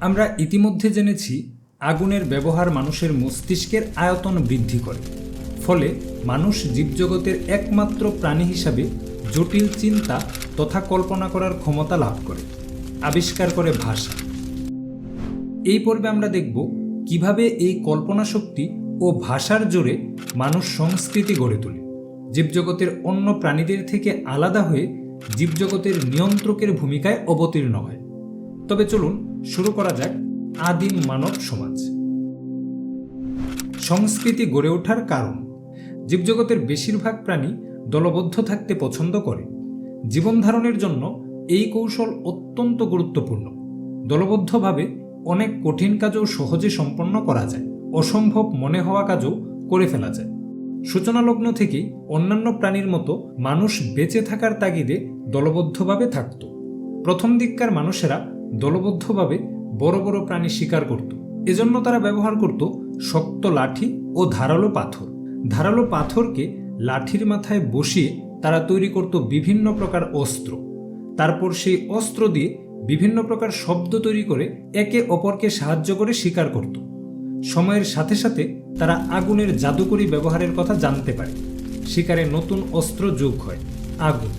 আমরা ইতিমধ্যে জেনেছি আগুনের ব্যবহার মানুষের মস্তিষ্কের আয়তন বৃদ্ধি করে। ফলে মানুষ জীবজগতের একমাত্র প্রাণী হিসাবে জটিল চিন্তা তথা কল্পনা করার ক্ষমতা লাভ করে, আবিষ্কার করে ভাষা। এই পর্বে আমরা দেখব কীভাবে এই কল্পনা শক্তি ও ভাষার জোরে মানুষ সংস্কৃতি গড়ে তোলে, জীবজগতের অন্য প্রাণীদের থেকে আলাদা হয়ে জীবজগতের নিয়ন্ত্রকের ভূমিকায় অবতীর্ণ হয়। তবে চলুন শুরু করা যাক আদিম মানব সমাজ। সংস্কৃতি গড়ে ওঠার কারণ, জীবজগতের বেশিরভাগ প্রাণী দলবদ্ধ থাকতে পছন্দ করে। জীবন ধারণের জন্য এই কৌশল অত্যন্ত গুরুত্বপূর্ণ। দলবদ্ধভাবে অনেক কঠিন কাজও সহজে সম্পন্ন করা যায়, অসম্ভব মনে হওয়া কাজও করে ফেলা যায়। সূচনালগ্ন থেকেই অন্যান্য প্রাণীর মতো মানুষ বেঁচে থাকার তাগিদে দলবদ্ধভাবে থাকত। প্রথম দিককার মানুষেরা দলবদ্ধভাবে বড় বড় প্রাণী শিকার করত। এজন্য তারা ব্যবহার করত শক্ত লাঠি ও ধারালো পাথর। ধারালো পাথরকে লাঠির মাথায় বসিয়ে তারা তৈরি করত বিভিন্ন প্রকার অস্ত্র। তারপর সেই অস্ত্র দিয়ে বিভিন্ন প্রকার শব্দ তৈরি করে একে অপরকে সাহায্য করে শিকার করত। সময়ের সাথে সাথে তারা আগুনের জাদুকরী ব্যবহারের কথা জানতে পারে। শিকারে নতুন অস্ত্র যোগ হয়, আগুন।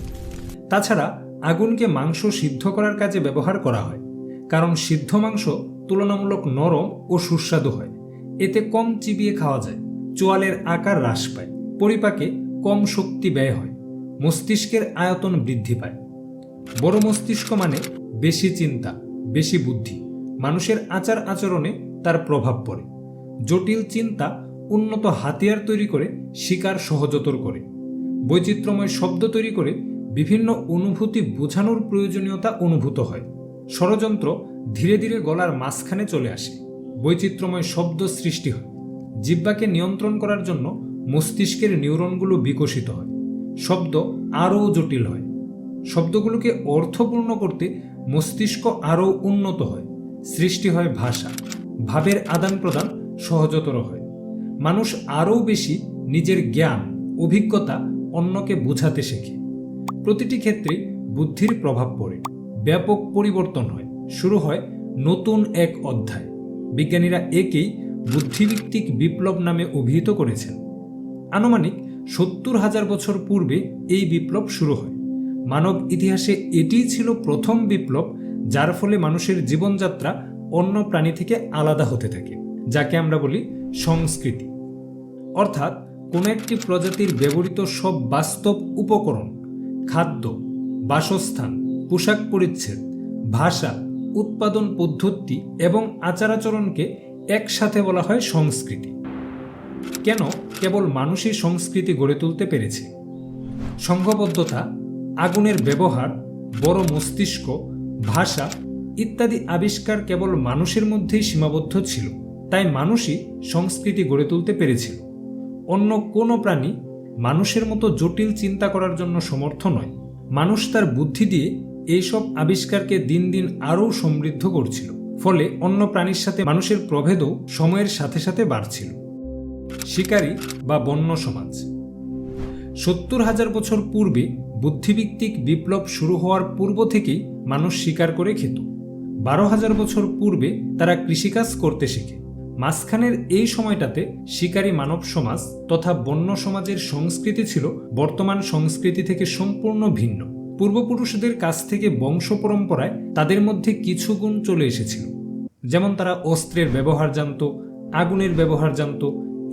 তাছাড়া আগুনকে মাংস সিদ্ধ করার কাজে ব্যবহার করা হয়, কারণ সিদ্ধ মাংস তুলনামূলক নরম ও সুস্বাদু হয়। এতে কম চিবিয়ে খাওয়া যায়, চোয়ালের আকার হ্রাস পায়, পরিপাকে কম শক্তি ব্যয় হয়, মস্তিষ্কের আয়তন বৃদ্ধি পায়। বড় মস্তিষ্ক মানে বেশি চিন্তা, বেশি বুদ্ধি, মানুষের আচার আচরণে তার প্রভাব পড়ে। জটিল চিন্তা উন্নত হাতিয়ার তৈরি করে, শিকার সহজতর করে। বৈচিত্র্যময় শব্দ তৈরি করে বিভিন্ন অনুভূতি বোঝানোর প্রয়োজনীয়তা অনুভূত হয়। ষড়যন্ত্র ধীরে ধীরে গলার মাঝখানে চলে আসে। বৈচিত্র্যময় শব্দ সৃষ্টি হয়। জিব্বাকে নিয়ন্ত্রণ করার জন্য মস্তিষ্কের নিউরনগুলো বিকশিত হয়। শব্দ আরও জটিল হয়। শব্দগুলোকে অর্থপূর্ণ করতে মস্তিষ্ক আরও উন্নত হয়। সৃষ্টি হয় ভাষা। ভাবের আদান প্রদান সহজতর হয়। মানুষ আরও বেশি নিজের জ্ঞান, অভিজ্ঞতা অন্যকে বোঝাতে শেখে। প্রতিটি ক্ষেত্রে বুদ্ধির প্রভাব পড়ে। ব্যাপক পরিবর্তন হয়। শুরু হয় নতুন এক অধ্যায়। বিজ্ঞানীরা একেই বুদ্ধিভিত্তিক বিপ্লব নামে অভিহিত করেছেন। আনুমানিক সত্তর হাজার বছর পূর্বে এই বিপ্লব শুরু হয়। মানব ইতিহাসে এটিই ছিল প্রথম বিপ্লব, যার ফলে মানুষের জীবনযাত্রা অন্য প্রাণী থেকে আলাদা হতে থাকে, যাকে আমরা বলি সংস্কৃতি। অর্থাৎ কোনো একটি প্রজাতির ব্যবহৃত সব বাস্তব উপকরণ খাদ্য, বাসস্থান, পোশাক পরিচ্ছেদ, ভাষা, উৎপাদন পদ্ধতি এবং আচার আচরণকে একসাথে বলা হয় সংস্কৃতি। কেন কেবল মানুষই সংস্কৃতি গড়ে তুলতে পেরেছে? সংঘবদ্ধতা, আগুনের ব্যবহার, বড় মস্তিষ্ক, ভাষা ইত্যাদি আবিষ্কার কেবল মানুষের মধ্যেই সীমাবদ্ধ ছিল। তাই মানুষই সংস্কৃতি গড়ে তুলতে পেরেছিল। অন্য কোনো প্রাণী মানুষের মতো জটিল চিন্তা করার জন্য সমর্থ নয়। মানুষ তার বুদ্ধি দিয়ে এইসব আবিষ্কারকে দিন দিন আরও সমৃদ্ধ করছিল। ফলে অন্য প্রাণীর সাথে মানুষের প্রভেদও সময়ের সাথে সাথে বাড়ছিল। শিকারী বা বন্য সমাজ। সত্তর হাজার বছর পূর্বে বুদ্ধিভিত্তিক বিপ্লব শুরু হওয়ার পূর্ব থেকেই মানুষ শিকার করে খেত। বারো হাজার বছর পূর্বে তারা কৃষিকাজ করতে শেখে। মাঝখানের এই সময়টাতে শিকারী মানব সমাজ তথা বন্য সমাজের সংস্কৃতি ছিল বর্তমান সংস্কৃতি থেকে সম্পূর্ণ ভিন্ন। পূর্বপুরুষদের কাছ থেকে বংশ পরম্পরায় তাদের মধ্যে কিছু গুণ চলে এসেছিল। যেমন তারা অস্ত্রের ব্যবহার জানত, আগুনের ব্যবহার জানত,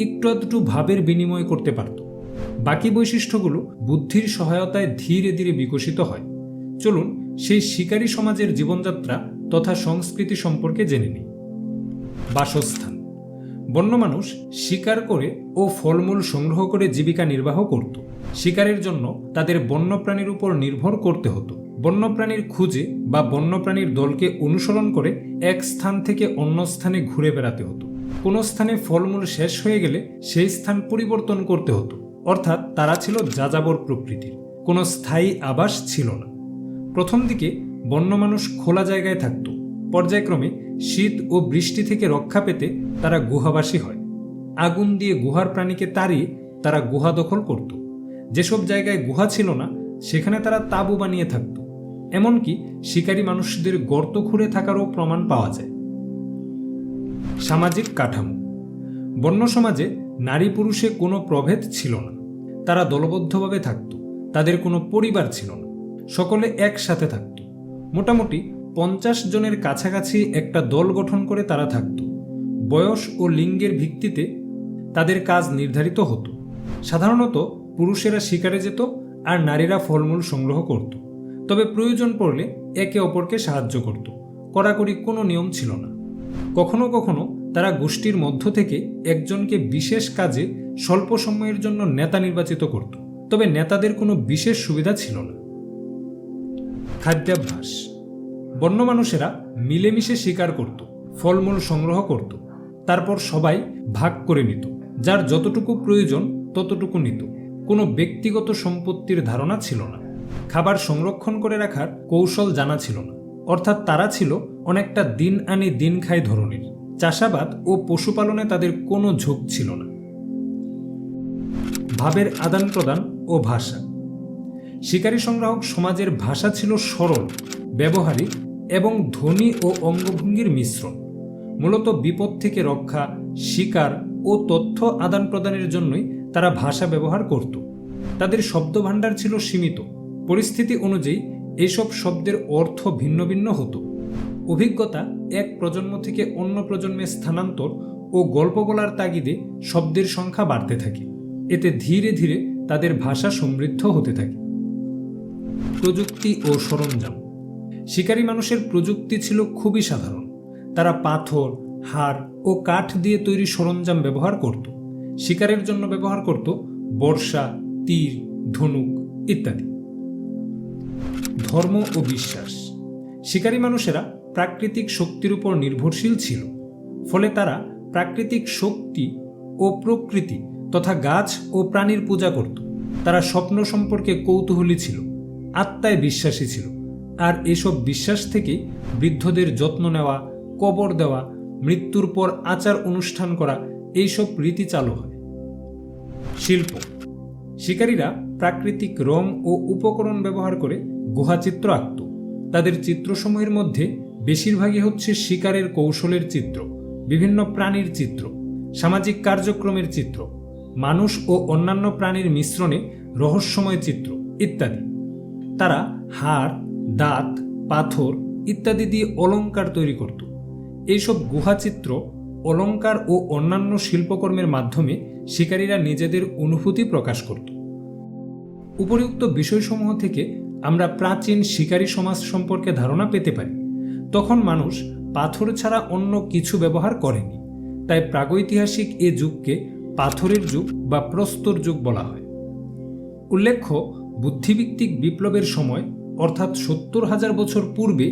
একটু আধটু ভাবের বিনিময় করতে পারত। বাকি বৈশিষ্ট্যগুলো বুদ্ধির সহায়তায় ধীরে ধীরে বিকশিত হয়। চলুন সেই শিকারী সমাজের জীবনযাত্রা তথা সংস্কৃতি সম্পর্কে জেনে নিই। বাসস্থান। বন্য মানুষ শিকার করে ও ফলমূল সংগ্রহ করে জীবিকা নির্বাহ করত। শিকারের জন্য তাদের বন্যপ্রাণীর উপর নির্ভর করতে হতো। বন্যপ্রাণীর খুঁজে বা বন্যপ্রাণীর দলকে অনুসরণ করে এক স্থান থেকে অন্য স্থানে ঘুরে বেড়াতে হতো। কোনো স্থানে ফলমূল শেষ হয়ে গেলে সেই স্থান পরিবর্তন করতে হতো। অর্থাৎ তারা ছিল যাযাবর প্রকৃতির। কোনো স্থায়ী আবাস ছিল না। প্রথম দিকে বন্য মানুষ খোলা জায়গায় থাকত। পর্যায়ক্রমে শীত ও বৃষ্টি থেকে রক্ষা পেতে তারা গুহাবাসী হয়। আগুন দিয়ে গুহার প্রাণীকে তাড়িয়ে তারা গুহা দখল করত। যেসব জায়গায় গুহা ছিল না, সেখানে তারা তাঁবু বানিয়ে থাকত। এমনকি শিকারী মানুষদের গর্ত খুঁড়ে থাকারও প্রমাণ পাওয়া যায়। সামাজিক কাঠামো। বন্য সমাজে নারী পুরুষে কোনো প্রভেদ ছিল না। তারা দলবদ্ধভাবে থাকত। তাদের কোনো পরিবার ছিল না। সকলে একসাথে থাকত। মোটামুটি পঞ্চাশ জনের কাছাকাছি একটা দল গঠন করে তারা থাকত। বয়স ও লিঙ্গের ভিত্তিতে তাদের কাজ নির্ধারিত হতো। সাধারণত পুরুষেরা শিকারে যেত আর নারীরা ফলমূল সংগ্রহ করত। তবে প্রয়োজন পড়লে একে অপরকে সাহায্য করত। কড়াকড়ি কোনো নিয়ম ছিল না। কখনো কখনো তারা গোষ্ঠীর মধ্য থেকে একজনকে বিশেষ কাজে স্বল্প সময়ের জন্য নেতা নির্বাচিত করত। তবে নেতাদের কোনো বিশেষ সুবিধা ছিল না। খাদ্যাভ্যাস বন্য মানুষেরা মিলেমিশে শিকার করত, ফলমূল সংগ্রহ করত, তারপর সবাই ভাগ করে নিত। যার যতটুকু প্রয়োজন ততটুকু নিত। কোনো ব্যক্তিগত সম্পত্তির ধারণা ছিল না। খাবার সংরক্ষণ করে রাখার কৌশল জানা ছিল না। অর্থাৎ তারা ছিল অনেকটা দিন আনি দিন খাই ধরনের। চাষাবাদ ও পশুপালনে তাদের কোনো ঝোঁক ছিল না। ভাবের আদান প্রদান ও ভাষা। শিকারী সংগ্রাহক সমাজের ভাষা ছিল সরল, ব্যবহারিক এবং ধ্বনি ও অঙ্গভঙ্গির মিশ্রণ। মূলত বিপদ থেকে রক্ষা, শিকার ও তথ্য আদান প্রদানের জন্যই তারা ভাষা ব্যবহার করত। তাদের শব্দভাণ্ডার ছিল সীমিত। পরিস্থিতি অনুযায়ী এইসব শব্দের অর্থ ভিন্ন ভিন্ন হতো। অভিজ্ঞতা এক প্রজন্ম থেকে অন্য প্রজন্মে স্থানান্তর ও গল্প বলার তাগিদে শব্দের সংখ্যা বাড়তে থাকে। এতে ধীরে ধীরে তাদের ভাষা সমৃদ্ধ হতে থাকে। প্রযুক্তি ও সরঞ্জাম। শিকারী মানুষের প্রযুক্তি ছিল খুবই সাধারণ। তারা পাথর হাড় ও কাঠ দিয়ে তৈরি সরঞ্জাম ব্যবহার করত। শিকারের জন্য ব্যবহার করত বর্ষা, তীর, ধনুক ইত্যাদি। ধর্ম ও বিশ্বাস। শিকারী মানুষেরা প্রাকৃতিক শক্তির উপর নির্ভরশীল ছিল। ফলে তারা প্রাকৃতিক শক্তি ও প্রকৃতি তথা গাছ ও প্রাণীর পূজা করত। তারা স্বপ্ন সম্পর্কে কৌতূহলী ছিল। আত্মায় বিশ্বাসী ছিল। আর এসব বিশ্বাস থেকে বৃদ্ধদের যত্ন নেওয়া, কবর দেওয়া, মৃত্যুর পর আচার অনুষ্ঠান করা, এইসব রীতি চালু হয়। শিল্প। শিকারীরা প্রাকৃতিক রং ও উপকরণ ব্যবহার করে গুহাচিত্র আঁকত। তাদের চিত্রসমূহের মধ্যে বেশিরভাগই হচ্ছে শিকারের কৌশলের চিত্র, বিভিন্ন প্রাণীর চিত্র, সামাজিক কার্যক্রমের চিত্র, মানুষ ও অন্যান্য প্রাণীর মিশ্রণে রহস্যময় চিত্র, ইত্যাদি। তারা হাড়, দাঁত, পাথর ইত্যাদি দিয়ে অলঙ্কার তৈরি করত। এইসব গুহাচিত্র অলঙ্কার ও অন্যান্য শিল্পকর্মের মাধ্যমে শিকারীরা নিজেদের অনুভূতি প্রকাশ করত। উপরিউক্ত বিষয়সমূহ থেকে আমরা প্রাচীন শিকারী সমাজ সম্পর্কে ধারণা পেতে পারি। তখন মানুষ পাথর ছাড়া অন্য কিছু ব্যবহার করেনি, তাই প্রাগৈতিহাসিক এ যুগকে পাথরের যুগ বা প্রস্তর যুগ বলা হয়। উল্লেখ্য বুদ্ধিভিত্তিক বিপ্লবের সময়, অর্থাৎ সত্তর হাজার বছর পূর্বে,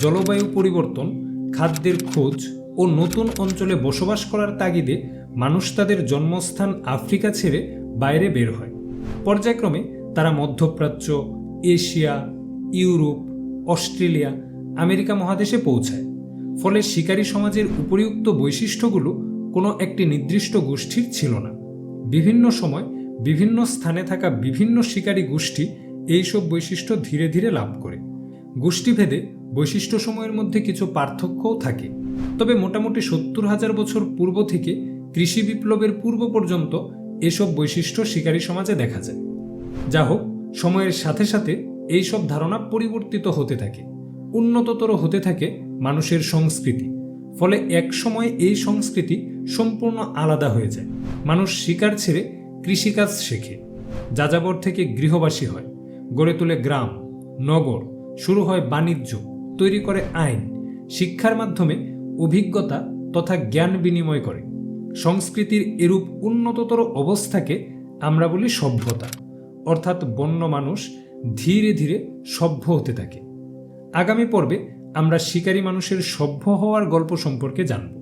জলবায়ু পরিবর্তন, খাদ্যের খোঁজ ও নতুন অঞ্চলে বসবাস করার তাগিদে মানুষ তাদের জন্মস্থান আফ্রিকা ছেড়ে বাইরে বের হয়। পর্যায়ক্রমে তারা মধ্যপ্রাচ্য, এশিয়া, ইউরোপ, অস্ট্রেলিয়া, আমেরিকা মহাদেশে পৌঁছায়। ফলে শিকারী সমাজের উপরিউক্ত বৈশিষ্ট্যগুলো কোনো একটি নির্দিষ্ট গোষ্ঠীর ছিল না। বিভিন্ন সময় বিভিন্ন স্থানে থাকা বিভিন্ন শিকারী গোষ্ঠী এইসব বৈশিষ্ট্য ধীরে ধীরে লাভ করে। গোষ্ঠীভেদে বৈশিষ্ট্য সময়ের মধ্যে কিছু পার্থক্যও থাকে। তবে মোটামুটি সত্তর হাজার বছর পূর্ব থেকে কৃষি বিপ্লবের পূর্ব পর্যন্ত এসব বৈশিষ্ট্য শিকারী সমাজে দেখা যায়। যা হোক, সময়ের সাথে সাথে এই সব ধারণা পরিবর্তিত হতে থাকে। উন্নততর হতে থাকে মানুষের সংস্কৃতি। ফলে এক সময় এই সংস্কৃতি সম্পূর্ণ আলাদা হয়ে যায়। মানুষ শিকার ছেড়ে কৃষিকাজ শেখে। যাযাবর থেকে গৃহবাসী হয়। গড়ে তোলে গ্রাম, নগর, শুরু হয় বাণিজ্য, তৈরি করে আইন, শিক্ষার মাধ্যমে অভিজ্ঞতা তথা জ্ঞান বিনিময় করে। সংস্কৃতির এরূপ উন্নততর অবস্থাকে আমরা বলি সভ্যতা, অর্থাৎ বন্য মানুষ ধীরে ধীরে সভ্য হতে থাকে। আগামী পর্বে আমরা শিকারী মানুষের সভ্য হওয়ার গল্প সম্পর্কে জানব।